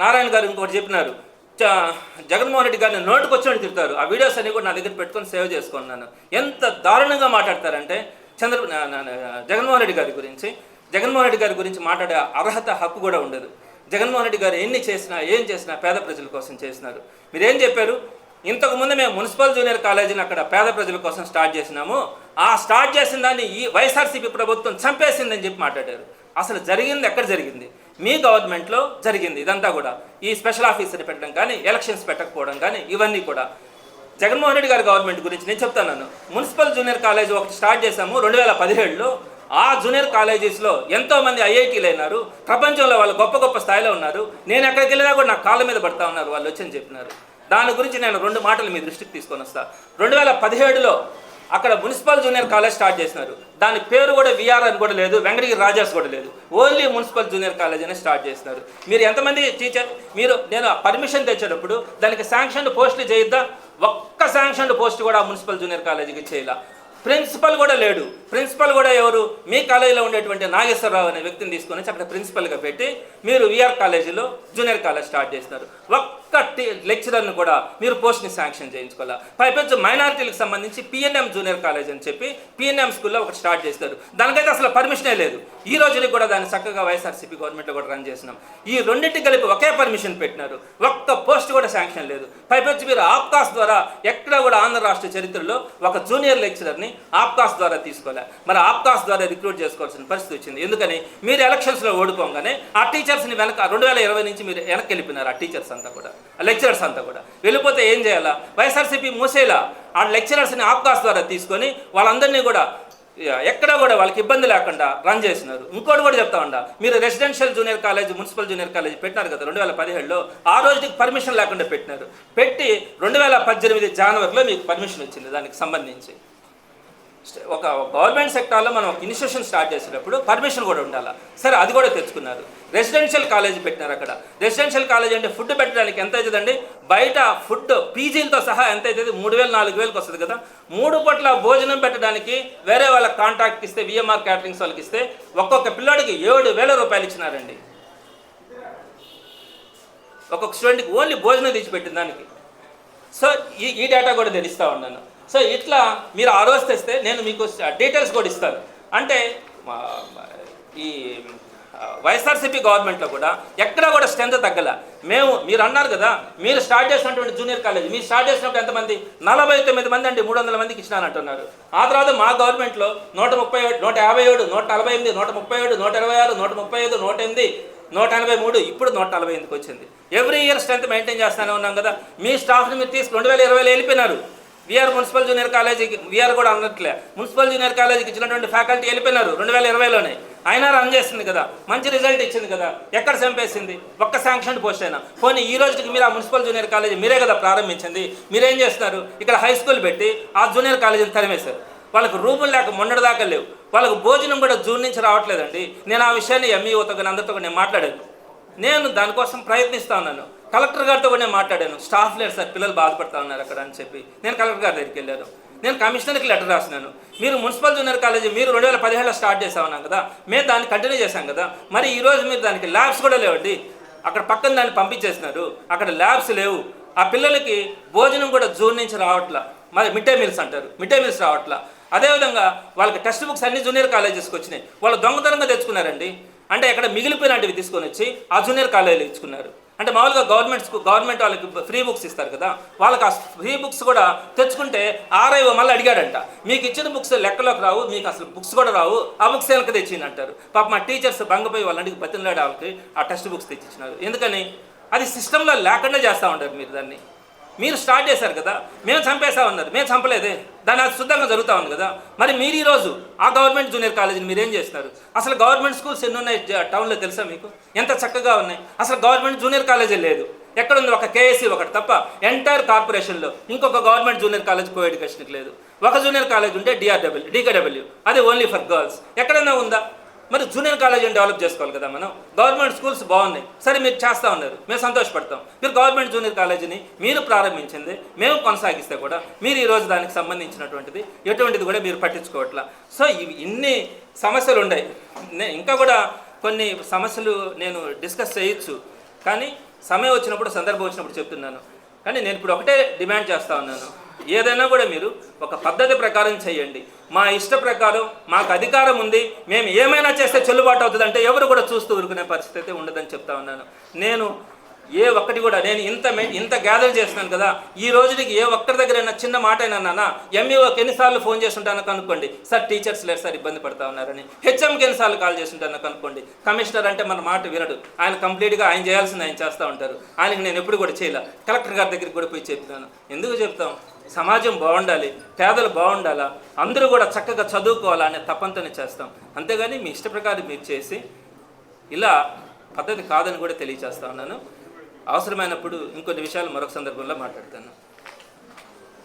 నారాయణ గారు ఇంకోటి చెప్పినారు. జగన్మోహన్ రెడ్డి గారిని నోటుకు తిడతారు. ఆ వీడియోస్ అన్ని కూడా నా దగ్గర పెట్టుకొని సేవ్ చేసుకున్నాను ఎంత దారుణంగా మాట్లాడతారంటే చంద్ర జగన్మోహన్ రెడ్డి గారి గురించి జగన్మోహన్ రెడ్డి గారి గురించి మాట్లాడే అర్హత హక్కు కూడా ఉండదు. జగన్మోహన్ రెడ్డి గారు ఎన్ని చేసినా ఏం చేసినా పేద ప్రజల కోసం చేసినారు. మీరేం చెప్పారు? ఇంతకు ముందు మేము మున్సిపల్ జూనియర్ కాలేజీని అక్కడ పేద ప్రజల కోసం స్టార్ట్ చేసినాము. ఆ స్టార్ట్ చేసిన దాన్ని ఈ వైఎస్ఆర్సీపీ ప్రభుత్వం చంపేసిందని చెప్పి మాట్లాడారు. అసలు జరిగింది ఎక్కడ జరిగింది? మీ గవర్నమెంట్లో జరిగింది ఇదంతా కూడా. ఈ స్పెషల్ ఆఫీసర్ని పెట్టడం కానీ ఎలక్షన్స్ పెట్టకపోవడం కానీ ఇవన్నీ కూడా. జగన్మోహన్ రెడ్డి గారి గవర్నమెంట్ గురించి నేను చెప్తాను మున్సిపల్ జూనియర్ కాలేజ్ ఒకటి స్టార్ట్ చేశాము రెండు వేల పదిహేడులో. ఆ జూనియర్ కాలేజెస్లో ఎంతోమంది ఐఐటీలు అయినారు. ప్రపంచంలో వాళ్ళు గొప్ప గొప్ప స్థాయిలో ఉన్నారు. నేను ఎక్కడికి వెళ్ళినా కూడా నా కాళ్ళ మీద పడతా ఉన్నారు వాళ్ళు వచ్చని చెప్పినారు. దాని గురించి నేను రెండు మాటలు మీ దృష్టికి తీసుకొని వస్తాను రెండు వేల పదిహేడులో అక్కడ మున్సిపల్ జూనియర్ కాలేజ్ స్టార్ట్ చేసినారు. దాని పేరు కూడా విఆర్ అని కూడా లేదు వెంకటగిరి రాజాస్ కూడా లేదు. ఓన్లీ మున్సిపల్ జూనియర్ కాలేజ్ అని స్టార్ట్ చేసినారు. మీరు ఎంతమంది టీచర్? మీరు నేను పర్మిషన్ తెచ్చేటప్పుడు దానికి శాంక్షన్ పోస్టులు చేయొద్దా? ఒక్క శాంక్షన్ పోస్ట్ కూడా మున్సిపల్ జూనియర్ కాలేజీకి చేయాల? ప్రిన్సిపల్ కూడా లేడు. ప్రిన్సిపల్ కూడా ఎవరు? మీ కాలేజీలో ఉండేటువంటి నాగేశ్వరరావు అనే వ్యక్తిని తీసుకొని అక్కడ ప్రిన్సిపల్గా పెట్టి మీరు విఆర్ కాలేజీలో జూనియర్ కాలేజ్ స్టార్ట్ చేసినారు. ఒక్క టీ లెక్చరర్ని కూడా మీరు పోస్ట్ని శాంక్షన్ చేయించుకోవాలి? పైపెచ్చు మైనారిటీలకు సంబంధించి పిఎన్ఎం జూనియర్ కాలేజ్ అని చెప్పి పిఎన్ఎం స్కూల్లో ఒకటి స్టార్ట్ చేస్తారు. దానికైతే అసలు పర్మిషనే లేదు. ఈ రోజుకి కూడా దాన్ని చక్కగా వైఎస్ఆర్సీపీ గవర్నమెంట్లో కూడా రన్ చేసినాం ఈ రెండింటికి కలిపి ఒకే పర్మిషన్ పెట్టినారు. ఒక్క పోస్ట్ కూడా శాంక్షన్ లేదు. పైపొచ్చి మీరు ఆప్కాస్ ద్వారా ఎక్కడ కూడా ఆంధ్ర రాష్ట్ర చరిత్రలో ఒక జూనియర్ లెక్చరర్ని ఆప్కాస్ ద్వారా తీసుకోలే. మరి ఆప్కాస్ ద్వారా రిక్రూట్ చేసుకోవాల్సిన పరిస్థితి వచ్చింది. ఎందుకని? మీరు ఎలక్షన్స్లో ఓడిపోగానే ఆ టీచర్స్ని వెనక రెండు వేల ఇరవై నుంచి మీరు వెనక్కి వెళ్ళిపోయినారు ఆ టీచర్స్ అంతా కూడా ఆ లెక్చరర్స్ అంతా కూడా. వెళ్ళిపోతే ఏం చేయాలా? వైఎస్ఆర్సీపీ మూసేలా? ఆ లెక్చరర్స్ని ఆప్కాస్ ద్వారా తీసుకొని వాళ్ళందరినీ కూడా ఎక్కడ కూడా వాళ్ళకి ఇబ్బంది లేకుండా రన్ చేసినారు. ఇంకోటి కూడా చెప్తా ఉండ మీరు residential junior college municipal junior college పెట్టినారు కదా రెండు వేల పదిహేడులో ఆ రోజుకి పర్మిషన్ లేకుండా పెట్టినారు. పెట్టి రెండు వేల పద్దెనిమిది జనవరిలో మీకు పర్మిషన్ వచ్చింది దానికి సంబంధించి. ఒక గవర్నమెంట్ సెక్టార్లో మనం ఒక ఇన్స్టిట్యూషన్ స్టార్ట్ చేసేటప్పుడు పర్మిషన్ కూడా ఉండాలి? సరే అది కూడా తెచ్చుకున్నారు. రెసిడెన్షియల్ కాలేజ్ పెట్టినారు అక్కడ. రెసిడెన్షియల్ కాలేజ్ అంటే ఫుడ్ పెట్టడానికి ఎంత అవుతుందండి? బయట ఫుడ్ పీజీలతో సహా ఎంత అవుతుంది? మూడు వేలు నాలుగు వేలకు వస్తుంది కదా. మూడు పట్ల భోజనం పెట్టడానికి వేరే వాళ్ళకి కాంట్రాక్ట్ ఇస్తే విఎంఆర్ క్యాటరింగ్స్ వాళ్ళకి ఇస్తే ఒక్కొక్క పిల్లోడికి ఏడు వేల రూపాయలు ఇచ్చినారండి. ఒక్కొక్క స్టూడెంట్కి ఓన్లీ భోజనం తెచ్చిపెట్టిన దానికి. సో ఈ ఈ డేటా కూడా తెలుస్తూ ఉన్నాను. సో ఇట్లా మీరు ఆ రోజు తెస్తే నేను మీకు డీటెయిల్స్ కూడా ఇస్తాను. అంటే ఈ వైఎస్ఆర్సీపీ గవర్నమెంట్లో కూడా ఎక్కడా కూడా స్ట్రెంత్ తగ్గల. మేము మీరు అన్నారు కదా మీరు స్టార్ట్ చేసినటువంటి జూనియర్ కాలేజ్ మీరు స్టార్ట్ చేసినప్పుడు ఎంతమంది? నలభై తొమ్మిది మంది అండి మూడు వందల మందికి ఇచ్చినానంటున్నారు. ఆ తర్వాత మా గవర్నమెంట్లో నూట ముప్పై ఏడు నూట యాభై ఏడు నూట నలభై ఎనిమిది నూట ముప్పై ఏడు నూట ఇరవై ఆరు నూట ముప్పై ఐదు నూట ఎనిమిది నూట ఎనభై మూడు ఇప్పుడు నూట నలభై ఎనిమిదికి వచ్చింది. ఎవ్రీ ఇయర్ స్ట్రెంత్ మెయింటైన్ చేస్తూనే ఉన్నాం కదా. మీ స్టాఫ్ని మీరు తీసుకు రెండు వేల ఇరవైలో వెళ్ళిపోయినారు. విఆర్ మున్సిపల్ జూనియర్ కాలేజీకి విఆర్ కూడా అన్నట్లే మున్సిపల్ జూనియర్ కాలేజీకి ఇచ్చినటువంటి ఫ్యాకల్టీ వెళ్ళిపోయినారు రెండు వేల ఇరవైలోనే. అయినా రన్ చేస్తుంది కదా. మంచి రిజల్ట్ ఇచ్చింది కదా. ఎక్కడ చంపేసింది? ఒక్క శాంక్షన్ పోస్ట్ అయినా. పోనీ ఈ రోజుకి మీరు ఆ మున్సిపల్ జూనియర్ కాలేజీ మీరే కదా ప్రారంభించింది. మీరేం చేస్తున్నారు? ఇక్కడ హై స్కూల్ పెట్టి ఆ జూనియర్ కాలేజీని తరిమేశారు. వాళ్ళకి రూములు లేక మొన్నటి దాకా లేవు. వాళ్ళకు భోజనం కూడా జూన్ నుంచి రావట్లేదండి. నేను ఆ విషయాన్ని ఎంఈఓతో కానీ అందరితో నేను మాట్లాడాను. నేను దానికోసం ప్రయత్నిస్తా ఉన్నాను. కలెక్టర్ గారితో కూడా నేను మాట్లాడాను. స్టాఫ్ లేరు సార్ పిల్లలు బాధపడతా ఉన్నారు అక్కడ అని చెప్పి. నేను కలెక్టర్ గారి దగ్గరికి వెళ్ళాను. నేను కమిషనర్కి లెటర్ రాసినాను మీరు మున్సిపల్ జూనియర్ కాలేజీ మీరు రెండు వేల పదిహేడులో స్టార్ట్ చేసామన్నాం కదా. మేము దాన్ని కంటిన్యూ చేశాం కదా. మరి ఈరోజు మీరు దానికి ల్యాబ్స్ కూడా లేవండి. అక్కడ పక్కన దాన్ని పంపించేసినారు అక్కడ ల్యాబ్స్ లేవు. ఆ పిల్లలకి భోజనం కూడా జూన్ నుంచి రావట్లా. మరి మిడ్ డే మీల్స్ అంటారు. మిడ్ డే మీల్స్ రావట్లా. అదేవిధంగా వాళ్ళకి టెక్స్ట్ బుక్స్ అన్ని జూనియర్ కాలేజెస్కి వచ్చినాయి. వాళ్ళు దొంగతనంగా తెచ్చుకున్నారండి. అంటే అక్కడ మిగిలిపోయినటివి తీసుకొని వచ్చి ఆ జూనియర్ కాలేజీలో ఇచ్చుకున్నారు. అంటే మామూలుగా గవర్నమెంట్ గవర్నమెంట్ వాళ్ళకి ఫ్రీ బుక్స్ ఇస్తారు కదా వాళ్ళకి ఆ ఫ్రీ బుక్స్ కూడా తెచ్చుకుంటే ఆర్ఐఓ మళ్ళీ అడిగాడంట మీకు ఇచ్చిన బుక్స్ లెక్కలోకి రావు మీకు అసలు బుక్స్ కూడా రావు ఆ బుక్స్ వెనక తెచ్చింది? అంటారు. పాప మా టీచర్స్ బంగపోయి వాళ్ళంటికి బతిలాడే వాళ్ళకి ఆ టెక్స్ట్ బుక్స్ తెచ్చిచ్చినారు. ఎందుకని? అది సిస్టంలో లేకుండా చేస్తూ ఉంటారు మీరు దాన్ని. మీరు స్టార్ట్ చేశారు కదా మేము చంపేసామన్నారు మేము చంపలేదే. దాని అది శుద్ధంగా జరుగుతూ ఉంది కదా. మరి మీరు ఈరోజు ఆ గవర్నమెంట్ జూనియర్ కాలేజీని మీరు ఏం చేస్తున్నారు అసలు గవర్నమెంట్ స్కూల్స్ ఎన్ని ఉన్నాయి టౌన్లో తెలుసా మీకు? ఎంత చక్కగా ఉన్నాయి. అసలు గవర్నమెంట్ జూనియర్ కాలేజీ లేదు. ఎక్కడుంది ఒక కేఎస్సీ ఒకటి తప్ప ఎంటైర్ కార్పొరేషన్లో ఇంకొక గవర్నమెంట్ జూనియర్ కాలేజ్ కో ఎడ్యుకేషన్కి లేదు. ఒక జూనియర్ కాలేజ్ ఉంటే డిఆర్డబ్ల్యూ డీకేడబ్ల్యూ అది ఓన్లీ ఫర్ గర్ల్స్ ఎక్కడైనా ఉందా? మరి జూనియర్ కాలేజీని డెవలప్ చేసుకోవాలి కదా మనం. గవర్నమెంట్ స్కూల్స్ బాగున్నాయి. సరే మీరు చేస్తూ ఉన్నారు. మేము సంతోషపడతాం. మీరు గవర్నమెంట్ జూనియర్ కాలేజీని మీరు ప్రారంభించింది మేము కొనసాగిస్తే కూడా మీరు ఈరోజు దానికి సంబంధించినటువంటిది ఎటువంటిది కూడా మీరు పట్టించుకోవట్లా. సో ఇవి ఇన్ని సమస్యలు ఉన్నాయి ఇంకా కూడా కొన్ని సమస్యలు నేను డిస్కస్ చేయొచ్చు. కానీ సమయం వచ్చినప్పుడు సందర్భం వచ్చినప్పుడు చెప్తున్నాను. కానీ నేను ఇప్పుడు ఒకటే డిమాండ్ చేస్తూ ఉన్నాను. ఏదైనా కూడా మీరు ఒక పద్ధతి ప్రకారం చేయండి. మా ఇష్ట ప్రకారం మాకు అధికారం ఉంది మేము ఏమైనా చేస్తే చెల్లుబాటు అవుతుందంటే ఎవరు కూడా చూస్తూ ఊరుకునే పరిస్థితి అయితే ఉండదని చెప్తా ఉన్నాను. నేను ఏ ఒక్కటి కూడా నేను ఇంత మె- ఇంత గ్యాదర్ చేస్తున్నాను కదా ఈ రోజుకి ఏ ఒక్కరి దగ్గర అయినా చిన్న మాట అయినా నాన్న ఎంఈఓకి ఎన్నిసార్లు ఫోన్ చేస్తుంటాను కనుక్కోండి. సార్ టీచర్స్ లేరు సార్ ఇబ్బంది పడతా ఉన్నారని. హెచ్ఎంకి ఎన్నిసార్లు కాల్ చేసి ఉంటానో కనుక్కోండి. కమిషనర్ అంటే మన మాట వినడు. ఆయన కంప్లీట్గా ఆయన చేయాల్సింది ఆయన చేస్తూ ఉంటారు. ఆయనకి నేను ఎప్పుడు కూడా చేయలే. కలెక్టర్ గారి దగ్గరికి కూడా పోయి చెప్తాను ఎందుకు చెప్తాం? సమాజం బాగుండాలి పేదలు బాగుండాలా అందరూ కూడా చక్కగా చదువుకోవాలా అనే తపంతోనే చేస్తాం. అంతేగాని మీ ఇష్ట ప్రకారం మీరు చేసి ఇలా పద్ధతి కాదని కూడా తెలియచేస్తా ఉన్నాను. అవసరమైనప్పుడు ఇంకొన్ని విషయాలు మరొక సందర్భంలో మాట్లాడతాను.